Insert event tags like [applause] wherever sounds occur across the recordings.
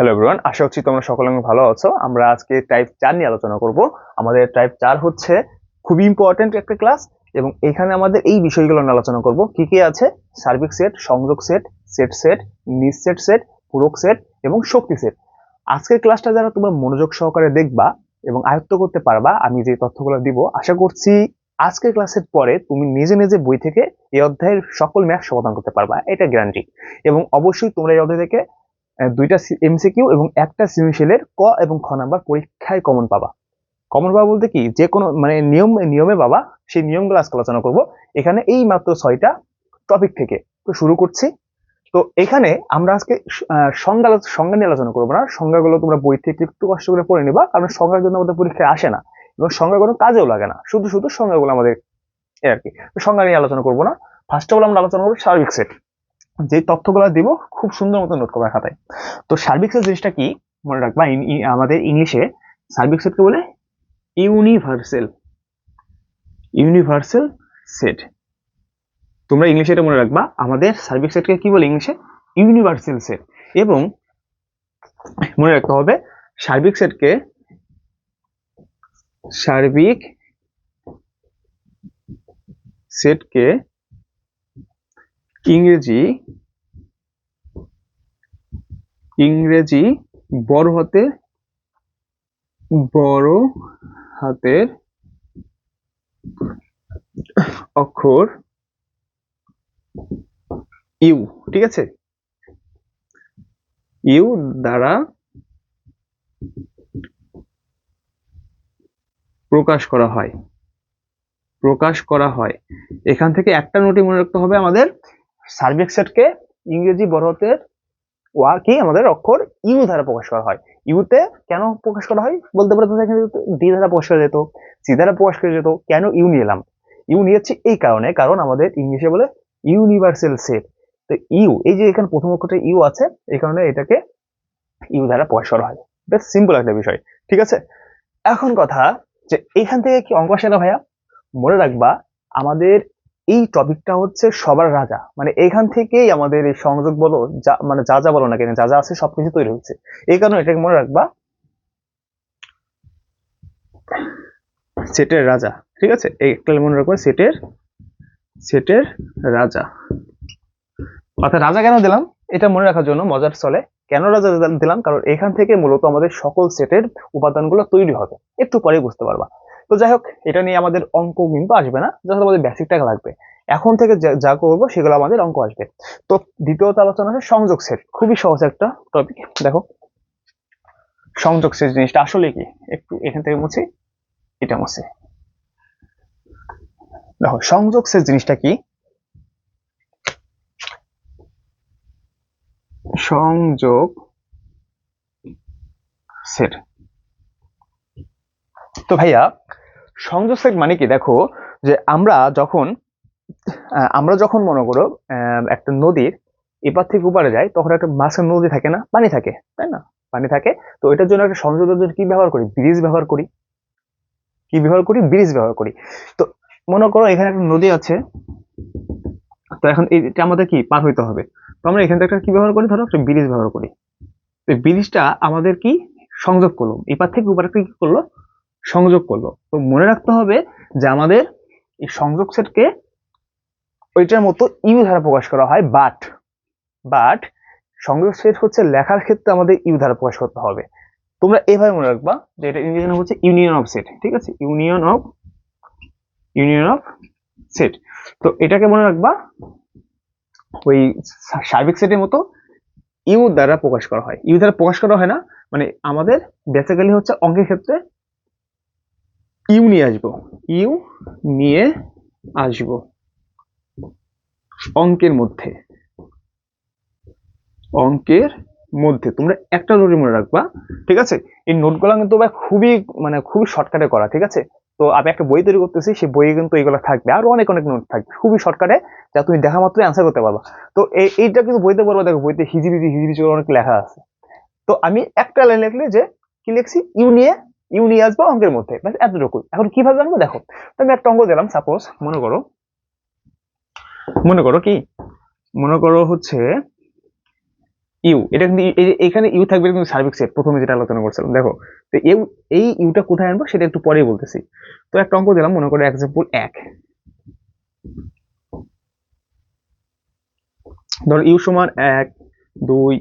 Hello everyone আশা করছি তোমরা সকলে ভালো আছো। আমরা আজকে টাইপ চার নিয়ে আলোচনা করব। আমাদের টাইপ চার হচ্ছে খুবই ইম্পর্টেন্ট একটা ক্লাস এবং এখানে আমাদের এই বিষয়গুলো নিয়ে আলোচনা করব। কি কি আছে? সার্বিক সেট সংযোগ সেট সেট সেট নিঃসেট সেট সেট পূরক সেট এবং শক্তি সেট আজকের ক্লাসটা যারা তোমরা মনোযোগ সহকারে দেখবা এবং আয়ত্ত করতে পারবা, আমি যে তথ্যগুলো দিব, আশা করছি আজকের ক্লাসের পরে তুমি নিজে নিজে বই থেকে এই অধ্যায়ের সকল ম্যাথ সমাধান করতে পারবা, এটা গ্যারান্টি এবং অবশ্যই তোমরা এই অধ্যায় থেকে দুইটা এমসিকিউ এবং একটা সৃজনশীলের ক এবং খ নাম্বার পরীক্ষায় কমন পাবা। কমন পাবা বলতে কি? যে কোনো মানে নিয়ম, নিয়মে পাবা, সেই নিয়মগুলো আজকে আলোচনা করব। এখানে এই মাত্র ছয়টা টপিক থেকে তো শুরু করছি। তো এখানে আমরা আজকে সংজ্ঞা সংজ্ঞা নিয়ে আলোচনা করব না। সংজ্ঞাগুলো তোমরা বই থেকে একটু কষ্ট করে পড়ে নিবা, কারণ সংজ্ঞার জন্য আমাদের পরীক্ষায় আসে না এবং সংজ্ঞা কোনো কাজেও লাগে না। শুধু শুধু সংজ্ঞাগুলো আমাদের আর কি। সংজ্ঞা নিয়ে আলোচনা করব না। ফার্স্ট অফ অল আমরা আলোচনা করব সার্বিক সেট যে তথ্যগুলো দিব, খুব সুন্দর মতো নোট করবে খাতায়। তো সার্বিক সেট জিনিসটা কি? মনে রাখবা আমাদের ইংলিশে সার্বিক সেটকে বলে? ইউনিভার্সাল ইউনিভার্সাল সেট তোমরা ইংলিশে এটা মনে রাখবা, আমাদের সার্বিক সেটকে কি বলে ইংলিশে ইউনিভার্সাল সেট এবং মনে রাখতে হবে, সার্বিক সেটকে সার্বিক সেটকে ইংরেজি ইংরেজি বড় হাতে বড় হাতের অক্ষর ইউ, ঠিক আছে? ইউ দ্বারা প্রকাশ করা হয়। প্রকাশ করা হয়। এখান থেকে একটা নোটই মনে রাখতে হবে আমাদের সার্বিক সেটকে ইংরেজি বড় হাতের ওয়া কি আমাদের অক্ষর ইউ দ্বারা প্রকাশ করা হয়। ইউতে কেন প্রকাশ করা হয়? বলতে পারতো এখানে ডি দ্বারা প্রকাশ করা যেত, সি দ্বারা প্রকাশ করা যেত, কেন ইউ নিলাম? ইউ নিয়েছি এই কারণে, কারণ আমাদের ইংলিশে বলে ইউনিভার্সাল সেট। তো ইউ, এই যে এখানে প্রথম অক্ষরটা ইউ আছে, এই কারণে এটাকে ইউ দ্বারা প্রকাশ করা হয়। বেশ সিম্পল একটা বিষয়, ঠিক আছে? এখন কথা যে এখান থেকে কি অঙ্ক আসে না ভাইয়া? মনে রাখবা, আমাদের এই টপিকটা হচ্ছে সবার রাজা। মানে এখান থেকেই আমাদের এই সংযোগ বলো, যা মানে যা যা বলো না কেন, যা যা আছে সবকিছু তৈরি হচ্ছে এই কারণে এটাকে মনে রাখবা সেটের রাজা, ঠিক আছে? একটা মনে রাখবা সেটের সেটের রাজা। অর্থাৎ রাজা কেন দিলাম? এটা মনে রাখার জন্য মজার চলে কেন রাজা দিলাম- কারণ এখান থেকে মূলত আমাদের সকল সেটের উপাদানগুলো তৈরি হবে। একটু পরে বুঝতে পারবা। তো যাই হোক, এটা নিয়ে আমাদের অঙ্ক কিন্তু আসবে না জাস্ট আমাদের বেসিক টাকা লাগবে। এখন থেকে যা- যা করব সেগুলো আমাদের অঙ্ক আসবে। তো দ্বিতীয়ত আলোচনা আছে সংযোগ সেট খুবই সহজ একটা টপিক দেখো। সংযোগ সেট জিনিসটা আসলে কি? একটু এখান থেকে মুছি, এটা মুছে। দেখো, সংযোগ সেট জিনিসটা কি? সংযোগ সেট তো ভাইয়া সংযোগ সেট মানে কি? দেখো যে আমরা যখন আমরা যখন মনে করো একটা নদীর এপার থেকে উপারে যাই, তখন একটা মাঝখানে নদী থাকে না? পানি থাকে, তাই না? পানি থাকে। তো এটার জন্য একটা সংযোগের জন্য কি ব্যবহার করি? ব্রিজ ব্যবহার করি। কি ব্যবহার করি? ব্রিজ ব্যবহার করি। তো মনে করো এখানে একটা নদী আছে। তো এখন এটা আমাদের কি? পার হইতে হবে। তো আমরা এখান থেকে একটা কি ব্যবহার করি? ধরো একটা ব্রিজ ব্যবহার করি। তো ব্রিজটা আমাদের কি? সংযোগ করল। এপার থেকে থেকে কি করল? সংযোগ করল তো মনে রাখতে হবে যে আমাদের এই সংযোগ সেটকে ওইটার মতো ইউ দ্বারা প্রকাশ করা হয় বাট বাট সংযোগ সেট হচ্ছে লেখার ক্ষেত্রে আমাদের ইউ দ্বারা প্রকাশ করতে হবে। তোমরা এভাবে মনে রাখবা যে এটা ইংরেজি হচ্ছে ইউনিয়ন অফ সেট, ঠিক আছে? Union of union of set. তো এটাকে মনে রাখবা ওই সার্বিক সেটের মতো ইউ দ্বারা প্রকাশ করা হয়। ইউ দ্বারা প্রকাশ করা হয় না মানে আমাদের বেসিক্যালি হচ্ছে অঙ্কের ক্ষেত্রে ইউ নিয়ে আসব। ইউ নিয়ে আসব। অঙ্কের মধ্যে। অঙ্কের মধ্যে। তোমরা একটা নোট মনে রাখবা, ঠিক আছে? এই নোটগুলো কিন্তু ভাই খুবই মানে খুবই শর্টকাটে করা, ঠিক আছে? তো আমি একটা বই তৈরি করতেছি, সেই বইয়ে কিন্তু এগুলো থাকবে। আরও অনেক অনেক নোট থাকবে, খুবই শর্টকাটে যা তুমি দেখা মাত্রই অ্যান্সার করতে পারবা। তো এইটা কিন্তু বইতে পারব দেখো, বইতে হিজিবিজি হিজিবিজি অনেক লেখা আছে। তো আমি একটা লাইন লিখলে যে, কি লিখছি? ইউ নিয়ে ইউ নিয়ে আসব অঙ্কের মধ্যে। ব্যাস এতটুকু এখন কীভাবে জানব? দেখো আমি একটা অঙ্ক দিলাম সাপোজ মনে করো মনে করো কি? মনে করো হচ্ছে ইউ। এটা কিন্তু এখানে ইউ থাকবে কিন্তু সার্বিক সেট প্রথমে যেটা আলোচনা করছিলাম। দেখো, তো ইউ এই ইউটা কোথায় আনব? সেটা একটু পরেই বলতেছি। তো একটা অঙ্ক দিলাম, মনে করো এক্সাম্পল এক। ধরো ইউ সমান এক, দুই,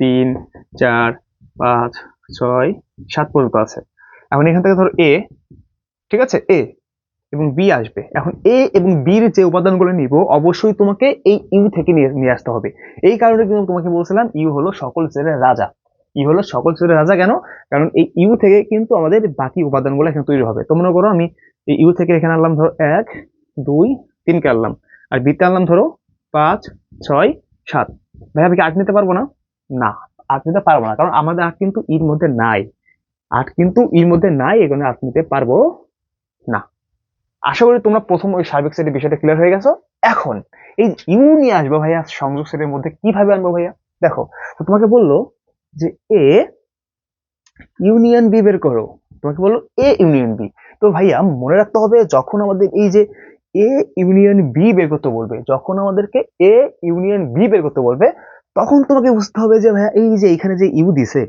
তিন, চার, পাঁচ, ছয়, সাত পর্যন্ত আছে। এখন এখান থেকে ধরো এ ঠিক আছে? এ এবং বি আসবে। এখন এ এবং বির যে উপাদানগুলো নিব, অবশ্যই তোমাকে এই ইউ থেকে নিয়ে আসতে হবে। এই কারণে কিন্তু তোমাকে বলছিলাম ইউ হলো সকল সেলের রাজা। ই হলো সকল সেলের রাজা কেন? কারণ এই ইউ থেকে কিন্তু আমাদের বাকি উপাদানগুলো এখানে তৈরি হবে। তো মনে করো আমি এই ইউ থেকে এখানে আনলাম ধরো এক, দুই, তিনকে আনলাম। আর বিতে আনলাম ধরো পাঁচ, ছয়, সাত। ভাই, আমি কি আট নিতে পারব না? না, আট নিতে পারব না। কারণ আমাদের আট কিন্তু ইর মধ্যে নাই। আট কিন্তু ইর মধ্যে নাই এখানে আট নিতে পারব না। আশা করি তোমরা প্রথম ওই সার্বিক সেটের বিষয়টা ক্লিয়ার হয়ে গেছো। এখন, এই ইউ নিয়ে আসব ভাইয়া সংযোগ সেটের মধ্যে কীভাবে আনব ভাইয়া? দেখো, তো তোমাকে বলল যে এ ইউনিয়ন বি বের করো। তোমাকে বলল এ ইউনিয়ন বি তো ভাইয়া মনে রাখতে হবে, যখন আমাদের এই যে এ ইউনিয়ন বি বের করতে বলবে, যখন আমাদেরকে এ ইউনিয়ন বি বের করতে বলবে, তখন তোমাকে বুঝতে হবে যে ভাইয়া এই যে এখানে যে ইউ দিছে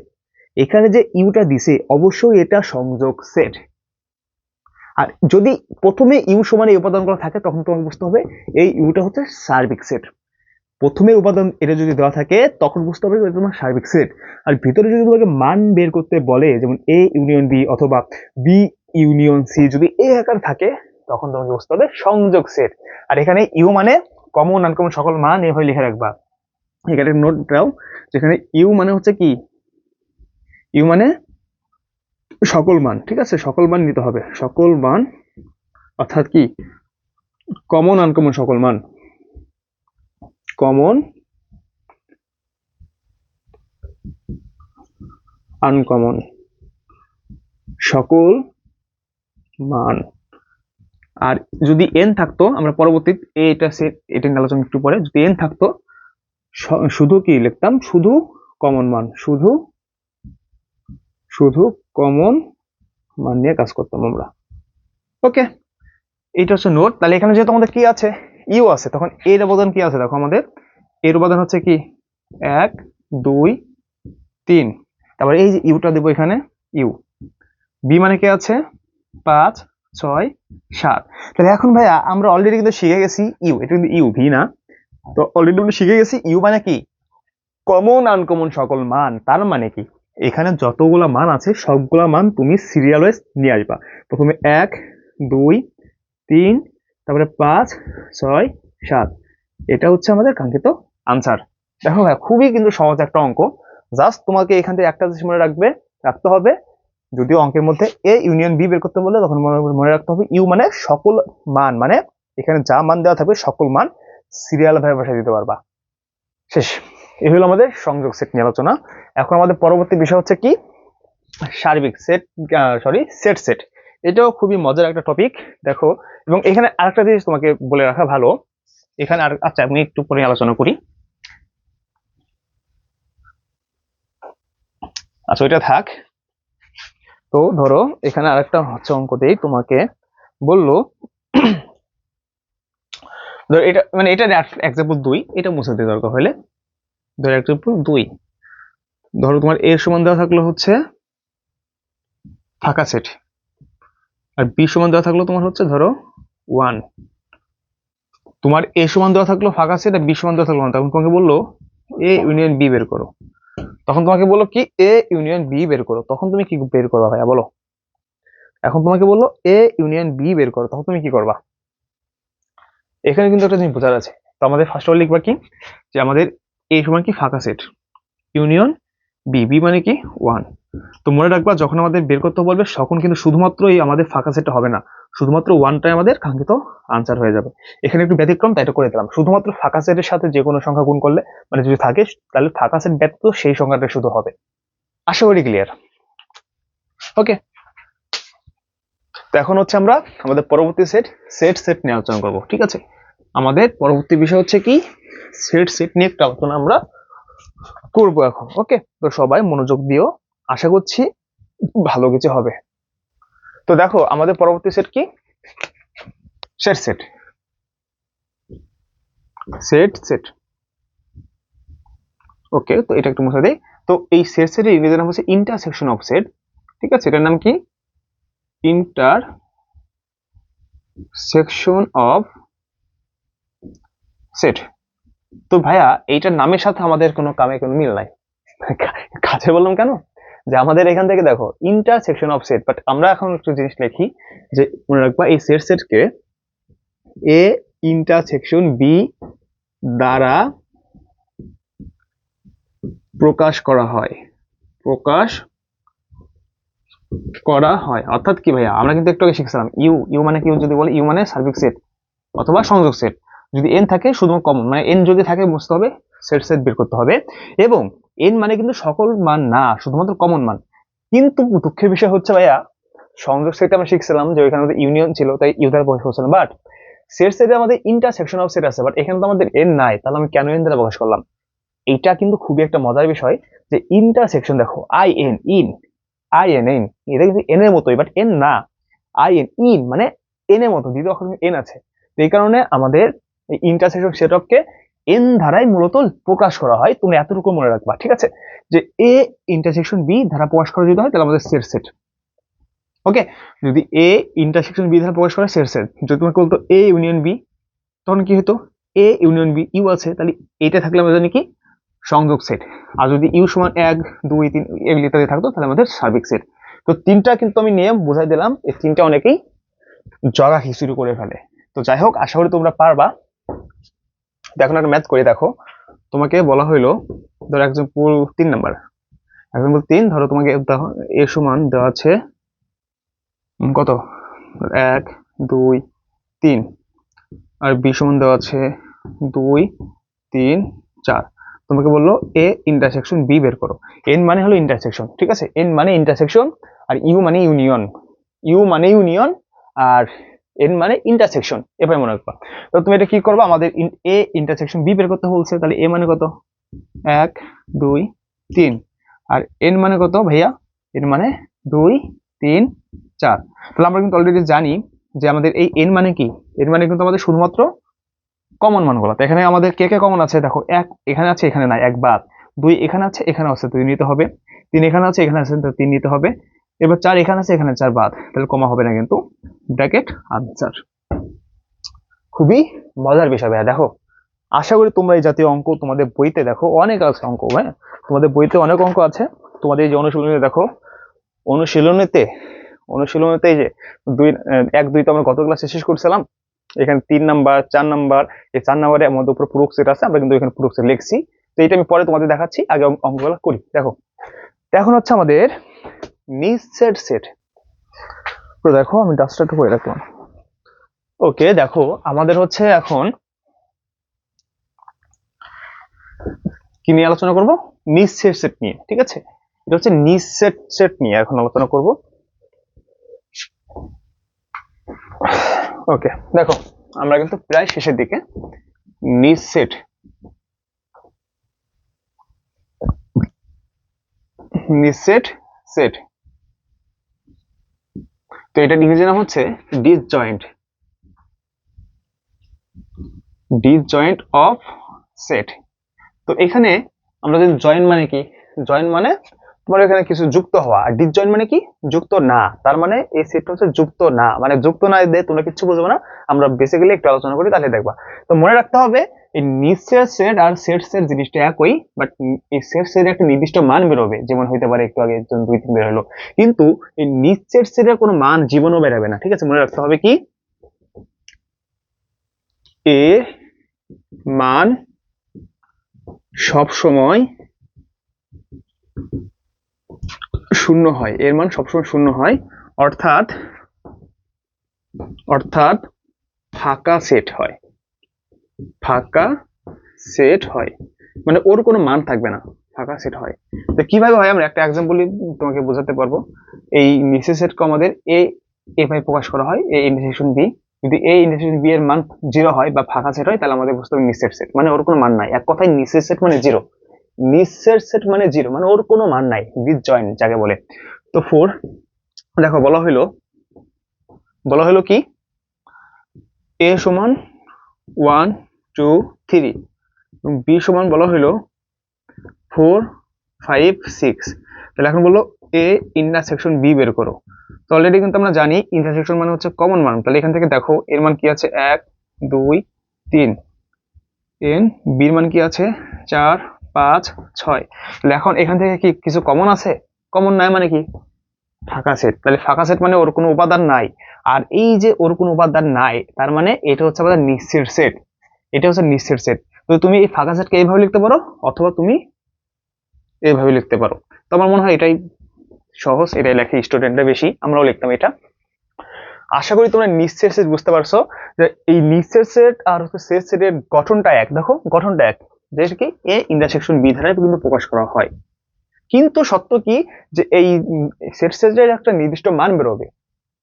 এখানে যে ইউটা দিছে, অবশ্যই এটা সংযোগ সেট আর যদি প্রথমে ইউ সমান এই উপাদানগুলো থাকে, তখন তোমাকে বুঝতে হবে এই ইউটা হচ্ছে সার্বিক সেট প্রথমে উপাদান এটা যদি দেওয়া থাকে, তখন বুঝতে হবে তোমার সার্বিক সেট আর ভিতরে যদি তোমাকে মান বের করতে বলে, যেমন এ ইউনিয়ন বি অথবা বি ইউনিয়ন সি যদি এ আকার থাকে, তখন তোমাকে বুঝতে হবে সংযোগ সেট আর এখানে ইউ মানে কমন আনকমন সকল মান এভাবে লিখে রাখবা। এখানে নোট দাও, যেখানে ইউ মানে হচ্ছে কি? ইউ মানে? সকল মান, ঠিক আছে? সকল মান নিতে হবে। সকল মান, অর্থাৎ কি? কমন আনকমন সকল মান। কমন আনকমন সকল মান। আর যদি এন থাকতো, আমরা পরবর্তী এটা সেট এটা নিয়ে আলোচনা একটু পরে, যদি এন থাকতো শুধু কি লিখতাম? শুধু কমন মান, শুধু শুধু কমন মান নিয়ে কাজ করতাম আমরা। ওকে এইটা হচ্ছে নোট তাহলে এখানে যেহেতু আমাদের কি আছে? ইউ আছে, তখন এর উপাদান কি আছে? দেখো আমাদের, এর উপাদান হচ্ছে কি? এক, দুই, তিন। তারপরে এই যে ইউটা দেবো এখানে ইউ বি মানে কি আছে? পাঁচ, ছয়, সাত। তাহলে এখন ভাইয়া, আমরা অলরেডি কিন্তু শিখে গেছি ইউ এটা কিন্তু ইউ ভি না। তো অলরেডি আমরা শিখে গেছি ইউ মানে কি? কমন আনকমন সকল মান। তার মানে কি? এখানে যতগুলা মান আছে, সবগুলা মান তুমি সিরিয়াল ওয়াইজ নিয়ে আসবা। প্রথমে এক, দুই, তিন, তারপরে পাঁচ, ছয়, সাত। এটা হচ্ছে আমাদের কাঙ্ক্ষিত আনসার দেখো ভাই, খুবই কিন্তু সহজ একটা অঙ্ক। জাস্ট তোমাকে এখান থেকে একটা জিনিস মনে রাখবে, রাখতে হবে। যদিও অঙ্কের মধ্যে এ ইউনিয়ন বি বের করতে বলে তখন মনে মনে রাখতে হবে ইউ মানে সকল মান মানে এখানে যা মান দেওয়া থাকবে সকল মান সিরিয়াল ভাবে বসায় দিতে পারবা। শেষ। এই হলো আমাদের সংযোগ সেট নিয়ে আলোচনা। এখন আমাদের পরবর্তী বিষয় হচ্ছে কি? সার্বিক সেট সরি সেট সেট এটাও খুবই মজার একটা টপিক দেখো। এবং এখানে আরেকটা জিনিস তোমাকে বলে রাখা ভালো। এখানে আর আচ্ছা আমি একটু পরে আলোচনা করি। আচ্ছা ওইটা থাক। তো ধরো, এখানে আরেকটা হচ্ছে অঙ্ক দেই তোমাকে। বলল, ধরো এটা মানে এটা এক্সাম্পল দুই, এটা মুছে দিতে দরকার হলে। ধরো এক্সাম্পল দুই। ধরো তোমার এর সমান দেওয়া থাকল হচ্ছে ফাঁকা সেট আর বি সমান দেওয়া থাকল তোমার হচ্ছে ধরো ওয়ান তোমার এ সমান দেওয়া থাকল ফাঁকা সেট আর বি সমান দেওয়া থাকল তখন তোমাকে বলল এ ইউনিয়ন বি বের করো। তখন তোমাকে বলল কি? এ ইউনিয়ন বি বের করো। তখন তুমি কি বের করবা ভাইয়া? বলো। এখন তোমাকে বলল এ ইউনিয়ন বি বের করো। তখন তুমি কি করবা? এখানে কিন্তু একটা জিনিস বোঝার আছে। তো আমাদের ফার্স্ট অফ লিখবা কি? যে আমাদের এ সমান কি? ফাঁকা সেট। ইউনিয়ন বি বি মানে কি? ওয়ান তো মনে রাখবা, যখন আমাদের বের করতে বলবে, তখন কিন্তু শুধুমাত্র এই আমাদের ফাঁকা সেটটা হবে না। শুধুমাত্র ওয়ানটাই আমাদের কাঙ্ক্ষিত আনসার হয়ে যাবে। এখানে একটু ব্যতিক্রম, তাই করে দিলাম। শুধুমাত্র ফাঁকা সেটের সাথে যে কোনো সংখ্যা গুণ করলে মানে যদি থাকে তাহলে ফাঁকা সেট ব্যতীত সেই সংখ্যাটা শুধু হবে। আশা করি ক্লিয়ার ওকে তো এখন হচ্ছে আমরা আমাদের পরবর্তী সেট সেট সেট নিয়ে আলোচনা করব। ঠিক আছে? আমাদের পরবর্তী বিষয় হচ্ছে কি? সেট সেট নিয়ে একটা আলোচনা আমরা করব এখন ওকে তো সবাই মনোযোগ দিও, আশা করছি ভালো কিছু হবে। তো দেখো, আমাদের পরবর্তী সেট কি? Set set set set okay তো এটা একটু মুছে তো এই সেট সেটের ইংরেজি নাম হচ্ছে ইন্টারসেকশন অফ সেট ঠিক আছে? এটার নাম কি? ইন্টার সেকশন অফ সেট তো ভাইয়া, এইটার নামের সাথে আমাদের কোনো কামে কোনো মিল নাই। [laughs] কাছে বললাম কেন? যে আমাদের এখান থেকে দেখো ইন্টারসেকশন অফ সেট বাট আমরা এখন একটু জিনিস লিখি, যে মনে রাখবা এই সেট সেটকে এ ইন্টারসেকশন বি দ্বারা প্রকাশ করা হয়। প্রকাশ করা হয়। অর্থাৎ কি ভাইয়া? আমরা কিন্তু একটু আগে শিখছিলাম ইউ ইউ মানে কি? যদি বলি ইউ মানে সার্বিক সেট অথবা সংযোগ সেট যদি এন থাকে শুধুমাত্র কমন মানে এন যদি থাকে বুঝতে হবে সেট সেট বের করতে হবে। এবং এন মানে কিন্তু সকল মান না, শুধুমাত্র কমন মান। কিন্তু দুঃখের বিষয় হচ্ছে ভাইয়া, সংযোগ সেট আমরা শিখছিলাম যে ওইখানে আমাদের ইউনিয়ন ছিল, তাই ইউ দ্বারা প্রকাশ করছিলাম। বাট সেট সেটে আমাদের ইন্টারসেকশন অফ সেট আছে বাট এখানে তো আমাদের এন নাই, তাহলে আমি কেন এন দ্বারা প্রকাশ করলাম? এইটা কিন্তু খুবই একটা মজার বিষয়, যে ইন্টারসেকশন দেখো I N in I N N এটা কিন্তু এন এর মতোই বাট এন না আই এন ইন মানে এন এর মতো, দ্বিতীয় অক্ষর এন আছে। এই কারণে আমাদের এই ইন্টারসেকশন সেটঅপকে এন ধারায় মূলত প্রকাশ করা হয়। তুমি এতটুকু মনে রাখবা, ঠিক আছে? যে এ ইন্টারসেকশন বি ধারা প্রকাশ করা যদি হয়, তাহলে আমাদের সেট সেট ওকে যদি এ ইন্টারসেকশন বি ধারা প্রকাশ করে সেট সেট যদি তোমাকে বলতো এ ইউনিয়ন বি তখন কি হতো? এ ইউনিয়ন বি ইউ আছে, তাহলে এটা থাকলে আমরা জানি কি? সংযোগ সেট আর যদি ইউ সমান এক, দুই, তিন এগুলি ইত্যাদি থাকতো, তাহলে আমাদের সার্বিক সেট তো তিনটা কিন্তু আমি নিয়ম বোঝাই দিলাম, এই তিনটা অনেকেই জগা খিচুড়ি করে ফেলে। তো যাই হোক, আশা করি তোমরা পারবা। দেখো একটা ম্যাথ করে, দেখো। তোমাকে বলা হইল, ধরো এক্সাম্পল তিন নাম্বার এক্সাম্পল তিন, ধরো তোমাকে এ সমান দেওয়া আছে কত? এক, দুই, তিন। আর বি সমান দেওয়া আছে, দুই, তিন, চার। তোমাকে বলল এ ইন্টারসেকশন বি বের করো। এন মানে হলো ইন্টারসেকশন ঠিক আছে? এন মানে ইন্টারসেকশন আর ইউ মানে ইউনিয়ন ইউ মানে ইউনিয়ন আর এন মানে ইন্টারসেকশন এভাবে মনে রাখবা। তো তুমি এটা কি করবা? আমাদের এ ইন্টারসেকশন বি বের করতে বলছে, তাহলে এ মানে কত? এক, দুই, তিন। আর এন মানে কত ভাইয়া? এন মানে দুই, তিন, চার। তাহলে আমরা কিন্তু অলরেডি জানি যে আমাদের এই এন মানে কি? এন মানে কিন্তু আমাদের শুধুমাত্র কমন মানগুলো। তো এখানে আমাদের কে কে কমন আছে? দেখো, এক এখানে আছে, এখানে নাই এক বাদ দুই এখানে আছে এখানে আছে, দুই নিতে হবে। তিন এখানে আছে এখানে আছে তিন নিতে হবে। এবার চার এখানে আছে, এখানে চার বাদ। তাহলে কমা হবে না কিন্তু ব্র্যাকেট আনসার। খুবই মজার বিষয় ভাইয়া, দেখো। আশা করি তোমরা এই জাতীয় অঙ্ক তোমাদের বইতে দেখো, অনেক আছে অঙ্ক হ্যাঁ? তোমাদের বইতে অনেক অঙ্ক আছে। তোমাদের এই যে অনুশীলনী দেখো, অনুশীলনীতে অনুশীলনীতে যে দুই, এক দুই তো আমরা গত ক্লাসে শেষ করছিলাম? এখানে তিন নাম্বার, চার নাম্বার, এই চার নাম্বারে আমাদের উপর প্রুফ সেট আছে, আমরা কিন্তু এখানে প্রুফ সেট লিখছি। তো এটা আমি পরে তোমাদের দেখাচ্ছি, আগে অঙ্ক- অঙ্কগুলো করি। দেখো, এখন হচ্ছে আমাদের নিচ সেট সেট তো দেখো, আমি ডাস্টার করে রাখলাম। ওকে দেখো, আমাদের হচ্ছে এখন কি নিয়ে আলোচনা করব? নিচ সেট সেট নিয়ে, ঠিক আছে? এটা হচ্ছে নিচ সেট সেট নিয়ে এখন আলোচনা করব। ওকে দেখো, আমরা কিন্তু প্রায় শেষের দিকে নিচ সেট নিচ সেট সেট তো এটা ইংরেজি নাম হচ্ছে ডিসজয়েন্ট ডিসজয়েন্ট অফ সেট তো এখানে আমরা যদি জয়েন্ট মানে কি? জয়েন্ট মানে তোমার এখানে কিছু যুক্ত হওয়া। আর ডিসজয়েন্ট মানে কি? যুক্ত না। তার মানে এই সেটটা হচ্ছে যুক্ত না। মানে যুক্ত না দিয়ে তোমরা কিচ্ছু বুঝবে না। আমরা বেসিক্যালি একটু আলোচনা করি, তাহলে দেখবা। তো মনে রাখতে হবে এই নিচের সেট আর সেট সেট জিনিসটা একই বাট এই সেট সেট একটা নির্দিষ্ট মান বেরোবে, যেমন হইতে পারে একটু আগে দুই, তিন বের হলো। কিন্তু এই নিচের সেটের কোনো মান জীবনও বেরোবে না, ঠিক আছে? মনে রাখতে হবে কি? এ মান সব সময় শূন্য হয়, এর মান সবসময় শূন্য হয়, অর্থাৎ অর্থাৎ ফাঁকা সেট হয়। ফাঁকা সেট হয়। মানে ওর কোনো মান থাকবে না, ফাঁকা সেট হয়। তো কীভাবে হয় আমরা একটা এক্সাম্পল তোমাকে বোঝাতে পারব। এই নিচে সেটকে আমাদের এ এভাবে প্রকাশ করা হয় এ ইন্টারসেকশন বি যদি এ ইন্টারসেকশন বি এর মান জিরো হয় বা ফাঁকা সেট হয়, তাহলে আমাদের বুঝতে হবে নিচের সেট মানে ওর কোনো মান নাই। এক কথায় নিচের সেট মানে জিরো নিচের সেট মানে জিরো মানে ওর কোনো মান নাই উইথ জয়েন যাকে বলে। তো ফোর দেখো বলা হইল বলা হইল কি? এ সমান ওয়ান, টু, থ্রি। এবং বি সমান বলা হইল ফোর, ফাইভ, সিক্স। তাহলে এখন বলল এ ইন্টারসেকশন বি বের করো। তো অলরেডি কিন্তু আমরা জানি ইন্টারসেকশন মানে হচ্ছে কমন মান। তাহলে এখান থেকে দেখো এর মান কি আছে এক, দুই, তিন। এন বির মান কি আছে চার, পাঁচ, ছয়। তাহলে এখন এখান থেকে কি কিছু কমন আছে? কমন নাই মানে কি? ফাঁকা সেট তাহলে ফাঁকা সেট মানে ওর কোনো উপাদান নাই। আর এই যে ওর কোনো উপাদান নাই, তার মানে এটা হচ্ছে আমাদের নিশ্চিত সেট এটা হচ্ছে নিশ্চিত সেট তো তুমি এই ফাঁকা সেটকে এইভাবে লিখতে পারো, অথবা তুমি এইভাবে লিখতে পারো। তো আমার মনে হয় এটাই সহজ, এটাই লেখে স্টুডেন্টরা বেশি, আমরাও লিখতাম এটা। আশা করি তোমরা নিশ্চের সেট বুঝতে পারছ যে এই নিশ্চের সেট আর হচ্ছে সেট সেটের গঠনটা এক। দেখো, গঠনটা এক। যেটা কি? এ ইন্টারসেকশন বি ধারায় কিন্তু প্রকাশ করা হয়। কিন্তু সত্য কি? যে এই সেট সেটের একটা নির্দিষ্ট মান বেরোবে।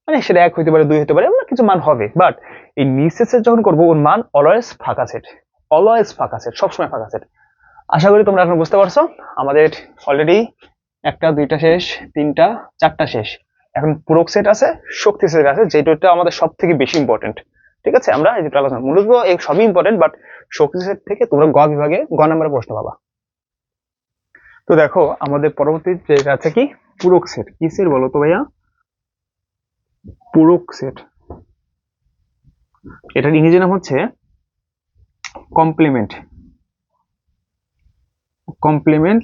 মানে সেটা এক হইতে পারে, দুই হতে পারে এমন কিছু মান হবে। বাট এই সেট যখন করব, ওর মান অলওয়েজ ফাঁকা সেট অলওয়েজ ফাঁকা সেট সবসময় ফাঁকা সেট আশা করি তোমরা এখন বুঝতে পারছ, আমাদের অলরেডি একটা, দুইটা শেষ, তিনটা, চারটা শেষ। এখন পূরক সেট আছে, শক্তি সেট আছে যেটা আমাদের সব থেকে বেশি ইম্পর্টেন্ট ঠিক আছে? আমরা এই দুটো আলোচনা মূলত এই সবই ইম্পর্টেন্ট বাট শক্তি সেট থেকে তোমরা গ বিভাগে গ নাম্বারে প্রশ্ন পাবা। তো দেখো, আমাদের পরবর্তী যেটা আছে কি? পূরক সেট কি সেট বলো তো ভাইয়া? পূরক সেট এটার ইংরেজি নাম হচ্ছে complement complement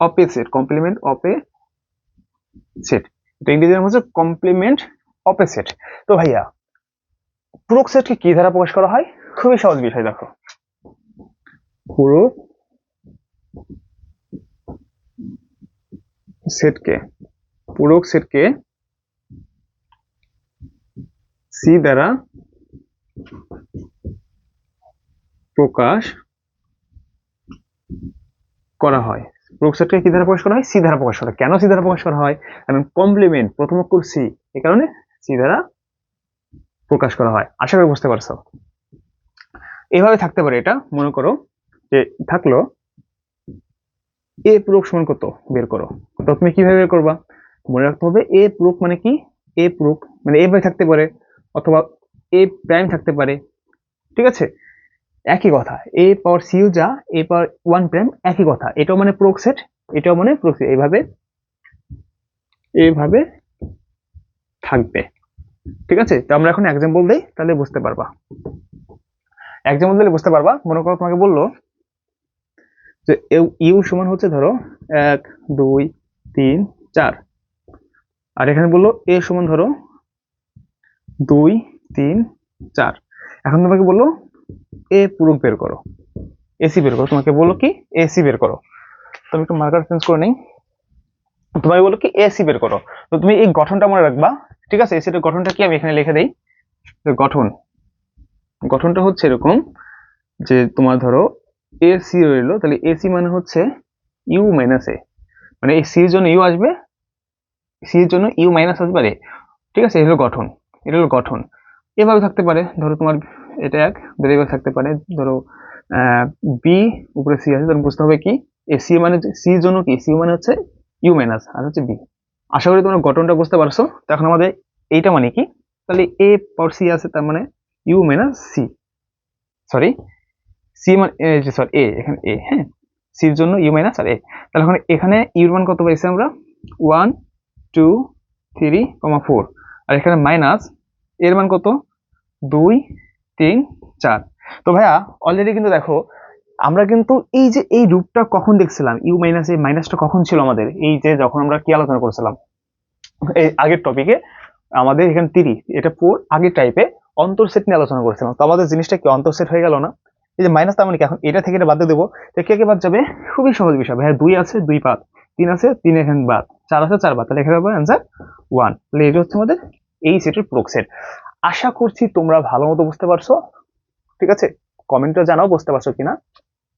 of A set complement A set এটা ইংরেজি নাম হচ্ছে কমপ্লিমেন্ট এ সেট তো ভাইয়া, পূরক সেটকে কি দ্বারা প্রকাশ করা হয়? খুবই সহজ বিষয়, দেখো। পূরক সেটকে পূরক সেটকে সি দ্বারা প্রকাশ করা হয়। পূরক কি দ্বারা প্রকাশ করা হয়? সি দ্বারা প্রকাশ করা কেন সি দ্বারা প্রকাশ করা হয়? কারণ কমপ্লিমেন্ট প্রথম অক্ষর সি কারণে সি দ্বারা প্রকাশ করা হয়। আশা করি বুঝতে পারছ। এভাবে থাকতে পারে এটা। মনে করো যে থাকল, এ পূরক সমান কত? বের করো। তো তুমি কীভাবে বের করবা? মনে রাখতে হবে, এ পূরক মানে কি? এ পূরক মানে এভাবে থাকতে পারে। অথবা এ প্রাইম থাকতে পারে, ঠিক আছে? একই কথা এ পাওয়ার সিউ যা এ পাওয়ার ওয়ান প্রাইম একই কথা। এটাও মানে প্রোক সেট এটাও মানে প্রোক সেট এইভাবে এইভাবে থাকবে। ঠিক আছে? তো আমরা এখন এক্সাম্পল দেই, তাহলে বুঝতে পারবা। এক্সাম্পল দিলে বুঝতে পারবা। মনে করো তোমাকে বলল যে ইউ সমান হচ্ছে ধরো এক, দুই, তিন, চার। আর এখানে বলল এ সমান ধরো দুই, তিন, চার। এখন তোমাকে বলল এ পূরক বের করো। এসি বের করো। তোমাকে বলল কি? এসি বের করো। তো আমি একটু মার্কার চেঞ্জ করে নেই। তোমাকে বলল কি? এসি বের করো। তো তুমি এই গঠনটা মনে রাখবা। ঠিক আছে? এসিটার গঠনটা কি? আমি এখানে লিখে দেই। গঠন। গঠনটা হচ্ছে এরকম যে তোমার ধরো এসি রইল। তাহলে এসি মানে হচ্ছে ইউ মাইনাস এ মানে এই সির জন্য ইউ আসবে। সির জন্য ইউ মাইনাস আসবে। ঠিক আছে? এটা হলো গঠন। এটা হলো গঠন। এভাবে থাকতে পারে, ধরো তোমার এটা এক ভেরিয়েবল থাকতে পারে, ধরো বি উপরে সি আছে তখন বুঝতে হবে কি? এ সি মানে সির জন্য কি? সি মানে হচ্ছে ইউ মাইনাস আর হচ্ছে বি আশা করি তোমরা গঠনটা বুঝতে পারছ। তো এখন আমাদের এইটা মানে কি? তাহলে এ পাওয়ার সি আছে, তার মানে U minus C sorry C মানে সরি এ এখানে এ হ্যাঁ? সির জন্য ইউ মাইনাস আর এ তাহলে এখন ইউর মান কত পাইছি আমরা? One two three comma four আর এখানে মাইনাস এর মান কত? দুই, তিন, চার। তো ভাইয়া অলরেডি কিন্তু দেখো, আমরা কিন্তু এই যে এই রূপটা কখন দেখছিলাম? ইউ মাইনাস এই মাইনাসটা কখন ছিল আমাদের? এই যে যখন আমরা কি আলোচনা করছিলাম? এই আগের টপিকে আমাদের এখানে তিরিশ, এটা ফোর আগের টাইপে অন্তর সেট নিয়ে আলোচনা করেছিলাম। তো আমাদের জিনিসটা কি অন্তর সেট হয়ে গেল না? এই যে মাইনাস তার মানে কি? এখন এটা থেকে এটা বাদ দিয়ে দেবো। তো কে কে বাদ যাবে? খুবই সহজ বিষয়। ভাইয়া, দুই আছে, দুই বাদ। তিন আছে, তিন এখানে বাদ। চার আছে চার বাদ। তাহলে এখানে হবে অ্যান্সার ওয়ান তাহলে এটা হচ্ছে আমাদের এই সেটের প্রোক সেট আশা করছি তোমরা ভালো মতো বুঝতে পারছ। ঠিক আছে? কমেন্টে জানাও বুঝতে পারছ কিনা।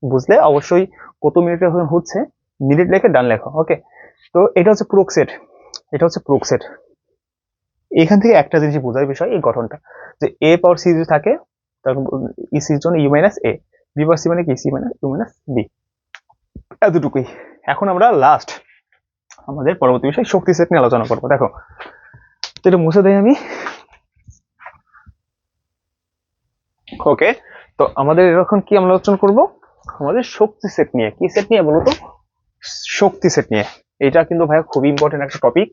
বুঝলে অবশ্যই কত মিনিট হচ্ছে মিনিট লেখে ডান লেখো। ওকে তো এটা হচ্ছে প্রোক সেট এটা হচ্ছে প্রোক সেট এখান থেকে একটা জিনিস বোঝার বিষয়, এই গঠনটা। যে এ পাওয়ার সি যদি থাকে তখন ই সির জন্য U minus A B power C মানে কি? C minus U minus B এতটুকুই। এখন আমরা লাস্ট আমাদের পরবর্তী বিষয় শক্তি সেট নিয়ে আলোচনা করব। দেখো তো এটা মুছে দেয় আমি। ওকে তো আমাদের এখন কি আমরা আলোচনা করব? আমাদের শক্তি সেট নিয়ে। কি সেট নিয়ে বলতো? শক্তি সেট নিয়ে। এটা কিন্তু ভাইয়া খুব ইম্পর্টেন্ট একটা টপিক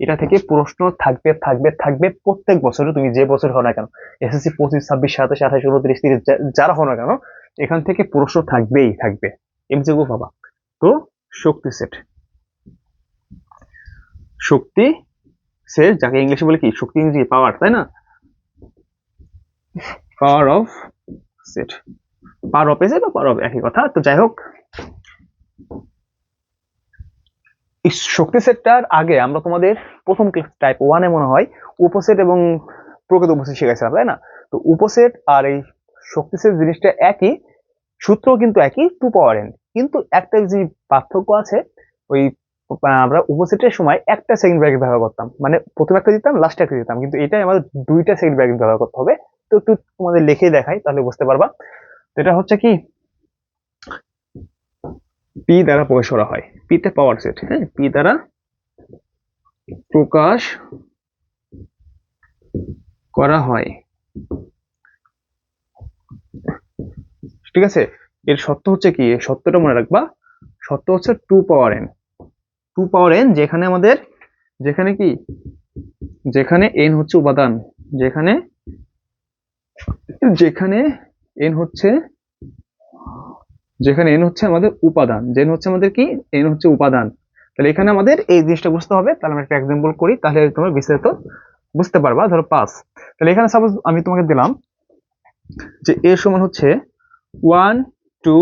এটা থেকে প্রশ্ন থাকবে থাকবে থাকবে প্রত্যেক বছরে তুমি যে বছর হও না কেন এসএসসি পঁচিশ, ছাব্বিশ, সাতাশ, আঠাশ, উনত্রিশ, তিরিশ যারা হও না কেন, এখান থেকে প্রশ্ন থাকবেই, থাকবে। এমসিকিউ পাবা তো শক্তি সেট শক্তি সেট যাকে ইংলিশে বলে কি? শক্তি ইংরেজি পাওয়ার তাই না? Power of set power of এসে বা পাওয়ার অফ একই কথা। তো যাই হোক, এই শক্তি সেটটার আগে আমরা তোমাদের প্রথম ক্লাস টাইপ ওয়ানে মনে হয় উপসেট এবং প্রকৃত উপসেট শিখেছিলাম তাই না? তো উপসেট আর এই শক্তি সেট জিনিসটা একই, সূত্র কিন্তু একই টু পাওয়ার এন কিন্তু একটা যে পার্থক্য আছে, ওই আমরা উপসেটের সময় একটা সেকেন্ড ব্র্যাকেট ব্যবহার করতাম। মানে প্রথমে একটা দিতাম লাস্টে একটা দিতাম। কিন্তু এটাই আমাদের দুইটা সেকেন্ড ব্র্যাকেট ব্যবহার করতে হবে। তো একটু তোমাদের লিখে দেখাই, তাহলে বুঝতে পারবা। তো এটা হচ্ছে কি? পি দ্বারা প্রকাশ করা হয়। পিতে পাওয়ার সেট হ্যাঁ? পি দ্বারা প্রকাশ করা হয়। ঠিক আছে? এর সত্য হচ্ছে কি? সত্যটা মনে রাখবা। সত্য হচ্ছে two power N two power N যেখানে আমাদের, যেখানে কি? যেখানে এন হচ্ছে উপাদান। যেখানে যেখানে এন হচ্ছে, যেখানে এন হচ্ছে আমাদের উপাদান। জেন হচ্ছে আমাদের কি? এন হচ্ছে উপাদান। তাহলে এখানে আমাদের এই জিনিসটা বুঝতে হবে। তাহলে আমরা একটা এক্সাম্পল করি, তাহলে তোমার বিস্তারিত বুঝতে পারবা। ধরো পাঁচ। তাহলে এখানে সাপোজ আমি তোমাকে দিলাম যে এর সমান হচ্ছে ওয়ান টু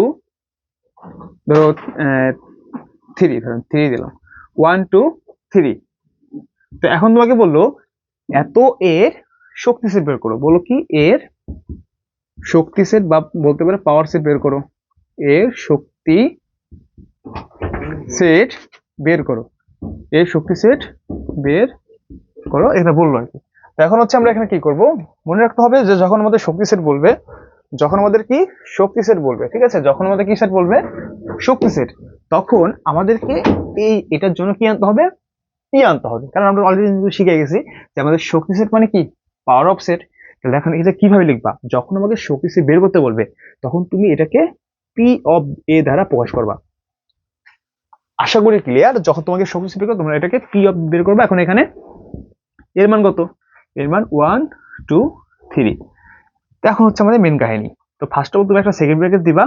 ধরো থ্রি ধরো থ্রি দিলাম। ওয়ান টু থ্রি তো এখন তোমাকে বলল, এত এর শক্তি সেট বের করো। বলো কি এর শক্তি সেট বা বলতে পারে পাওয়ার সেট বের করো। এর শক্তি সেট বের করো। এর শক্তি সেট বের করো। এটা বলল আর কি। এখন হচ্ছে আমরা এখানে কি করব? মনে রাখতে হবে যে যখন আমাদের শক্তি সেট বলবে, যখন আমাদের কি? শক্তি সেট বলবে, ঠিক আছে? যখন আমাদের কি সেট বলবে? শক্তি সেট তখন আমাদেরকে এই এটার জন্য কি আনতে হবে? পি আনতে হবে। কারণ আমরা অলরেডি শিখে গেছি যে আমাদের শক্তি সেট মানে কি? পাওয়ার অফ সেট তাহলে এখন এটা কীভাবে লিখবা? যখন আমাকে শক্তি সেট বের করতে বলবে, তখন তুমি এটাকে পি অফ এ দ্বারা প্রকাশ করবা। আশা করি ক্লিয়ার যখন তোমাকে শক্তি সেট বের করবে, তোমরা এটাকে পি অফ বের করবা। এখন এখানে এর মান কত? এর মান ওয়ান টু থ্রি এখন হচ্ছে আমাদের মেন কাহিনী। তো ফার্স্ট অফ অল তুমি একটা সেকেন্ড ব্রেকেট দিবা।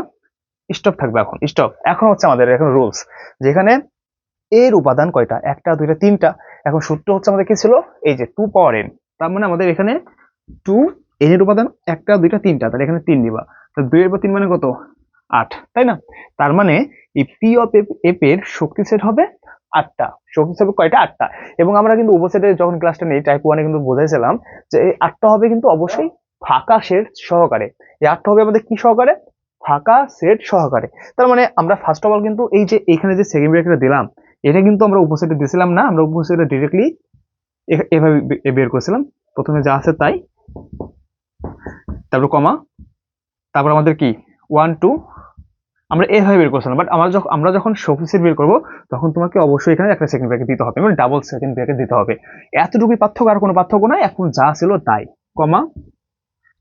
স্টপ থাকবে এখন। স্টপ এখন হচ্ছে আমাদের, এখন রুলস যেখানে এর উপাদান কয়টা? একটা, দুইটা, তিনটা। এখন সূত্র হচ্ছে আমাদের কি ছিল? এই যে টু পাওয়ার এন তার মানে আমাদের এখানে টু এন এর উপাদান, একটা, দুইটা, তিনটা। তাহলে এখানে তিন দিবা। তো দুইয়ের পর তিন মানে কত? আট। তাই না? তার মানে এই পি অফ এফ এর শক্তি সেট হবে আটটা। শক্তি সেট কয়টা? আটটা। এবং আমরা কিন্তু উপসেটে যখন ক্লাসটা নেই টাইপ ওয়ানে কিন্তু বোঝাইছিলাম যে এই আটটা হবে কিন্তু অবশ্যই ফাঁকা সেট সহকারে। এই আটটা হবে আমাদের কি সহকারে? ফাঁকা সেট সহকারে। তার মানে আমরা ফার্স্ট অফ অল কিন্তু এই যে এখানে যে সেকেন্ড ব্রেকটা দিলাম, এটা কিন্তু আমরা উপসেটে দিয়েছিলাম না, আমরা উপসেটে ডিরেক্টলি এভাবে বের করেছিলাম। প্রথমে যা আছে তাই। তারপর কমা তারপর আমাদের কি? ওয়ান টু আমরা এভাবে বের করছিলাম বাট আমরা যখন আমরা যখন সেট বের করব, তখন তোমাকে অবশ্যই এখানে একটা সেকেন্ড ব্রেকেট দিতে হবে মানে ডাবল সেকেন্ড ব্রেকেট দিতে হবে। এতটুকুই পার্থক্য, আর কোনো পার্থক্য নাই এখন যা ছিল তাই। কমা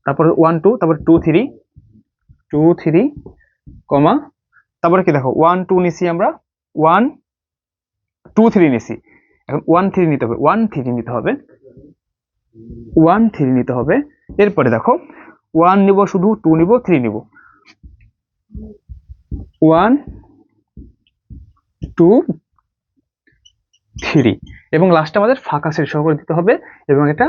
তারপর ওয়ান টু তারপর two three two three comma তারপরে কি দেখো ওয়ান টু নিছি আমরা ওয়ান টু থ্রি নিছি। এখন ওয়ান থ্রি নিতে হবে ওয়ান থ্রি নিতে হবে ওয়ান থ্রি নিতে হবে। এরপরে দেখো ওয়ান নিব শুধু টু নিব থ্রি নিব। ওয়ান টু থ্রি এবং লাস্টে আমাদের ফাঁকা সেট করে দিতে হবে, এবং এটা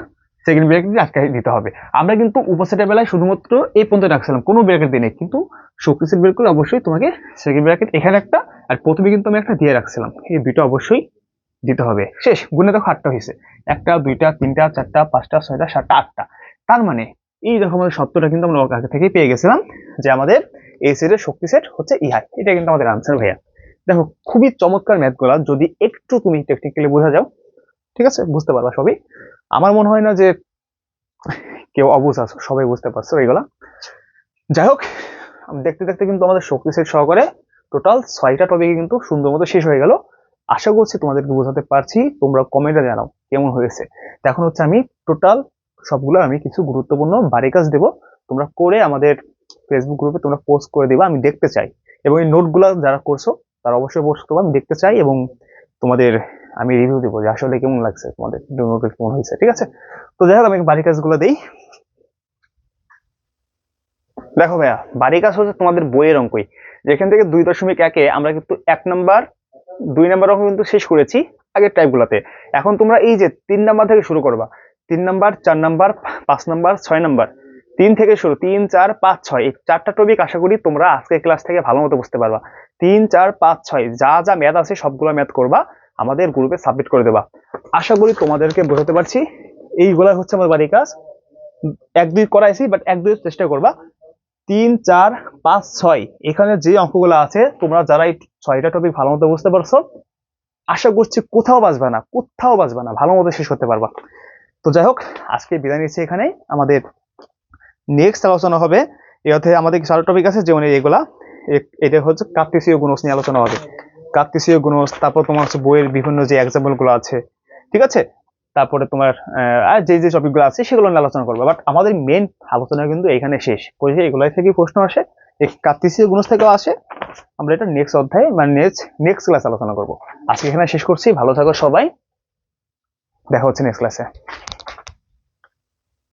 সেকেন্ড ব্রেকেট দিয়ে আটকে দিতে হবে। আমরা কিন্তু উপসেটের বেলায় শুধুমাত্র এই পর্যন্ত রাখছিলাম, কোনো ব্রেকেট দিই নাই কিন্তু শক্তি সেট বের অবশ্যই তোমাকে সেকেন্ড ব্রেকেট এখানে একটা, আর প্রথমে কিন্তু আমি একটা দিয়ে রাখছিলাম। এই দুটো অবশ্যই দিতে হবে। শেষ গুণে দেখো আটটা হয়েছে। একটা, দুইটা, তিনটা, চারটা, পাঁচটা, ছয়টা, সাতটা, আটটা। তার মানে এই দেখো আমাদের সত্যটা কিন্তু আমরা আগে থেকেই পেয়ে গেছিলাম যে আমাদের এই সেটের শক্তি সেট হচ্ছে ইহাই এটা কিন্তু আমাদের আনসার ভাইয়া। দেখো, খুবই চমৎকার ম্যাথগুলা যদি একটু তুমি টেকনিক্যালি বোঝা যাও, ঠিক আছে? বুঝতে পারবা সবই। আমার মনে হয় না যে কেউ অবুঝ আছো, সবাই বুঝতে পারছ এইগুলা। যাই হোক দেখতে দেখতে কিন্তু আমাদের শক্তি সেট সহকারে টোটাল ছয়টা টপিকে কিন্তু সুন্দর মতো শেষ হয়ে গেল। আশা করছি তোমাদেরকে বোঝাতে পারছি, তোমরা কমেন্টে জানাও কেমন হয়েছে। এখন হচ্ছে আমি টোটাল সবগুলো আমি কিছু গুরুত্বপূর্ণ বাড়ি কাজ দেবো। তোমরা করে আমাদের ফেসবুক গ্রুপে তোমরা পোস্ট করে দিবা, আমি দেখতে চাই। এবং এই নোটগুলো যারা করছ, তারা অবশ্যই পোস্ট করব, আমি দেখতে চাই এবং তোমাদের আমি রিভিউ দেবো যে আসলে কেমন লাগছে তোমাদের নোট কেমন হয়েছে, ঠিক আছে? তো যাই হোক, আমি বাড়ির কাজগুলো দিই। দেখো ভাইয়া, বাড়ির কাজ হচ্ছে তোমাদের বইয়ের অঙ্কই। যেখান থেকে দুই দশমিক একে আমরা কিন্তু এক নাম্বার, দুই নাম্বার অঙ্ক কিন্তু শেষ করেছি আগের টাইপগুলোতে। এখন তোমরা এই যে তিন নাম্বার থেকে শুরু করবা, তিন নাম্বার, চার নাম্বার, পাঁচ নাম্বার, ছয় নাম্বার, তিন থেকে শুরু, তিন, চার, পাঁচ, ছয়, এই চারটা টপিক আশা করি তোমরা আজকের ক্লাস থেকে ভালো মতো বুঝতে পারবা। তিন, চার, পাঁচ, ছয়, যা যা ম্যাথ আছে সবগুলো ম্যাথ করবা। আমাদের গ্রুপে সাবমিট করে দেবা। আশা করি তোমাদেরকে বোঝাতে পারছি। এইগুলা হচ্ছে আমার বাড়ির কাজ। এক, দুই করাইছি বাট এক, দুই চেষ্টা করবা। তিন, চার, পাঁচ, ছয়, এখানে যে অঙ্কগুলো আছে, তোমরা যারা এই ছয়টা টপিক ভালো মতো বুঝতে পারছ, আশা করছি কোথাও বাঁচবে না, কোথাও বাঁচবে না ভালো মতো শেষ করতে পারবা। তো যাই হোক, আজকে বিদায় নিচ্ছি এখানে আমাদের নেক্সট আলোচনা হবে। এ অর্থে আমাদের চারটা টপিক আছে, যেমন এগুলা। এটা হচ্ছে কার্তেসীয় গুণস নিয়ে আলোচনা হবে। কার্তেসীয় গুণস তারপর তোমার হচ্ছে বইয়ের বিভিন্ন যে এক্সাম্পলগুলো আছে, ঠিক আছে? তারপরে তোমার আর যে যে টপিকগুলো আছে, সেগুলো নিয়ে আলোচনা করব। বাট আমাদের মেন আলোচনা কিন্তু এখানে শেষ। করেছে এগুলাই থেকে প্রশ্ন আসে এই কার্তেসীয় গুণস থেকেও আসে। আমরা এটা নেক্সট অধ্যায়ে মানে নেক্সট নেক্সট ক্লাস আলোচনা করব। আজকে এখানে শেষ করছি। ভালো থাকো সবাই। দেখা হচ্ছে নেক্সট ক্লাসে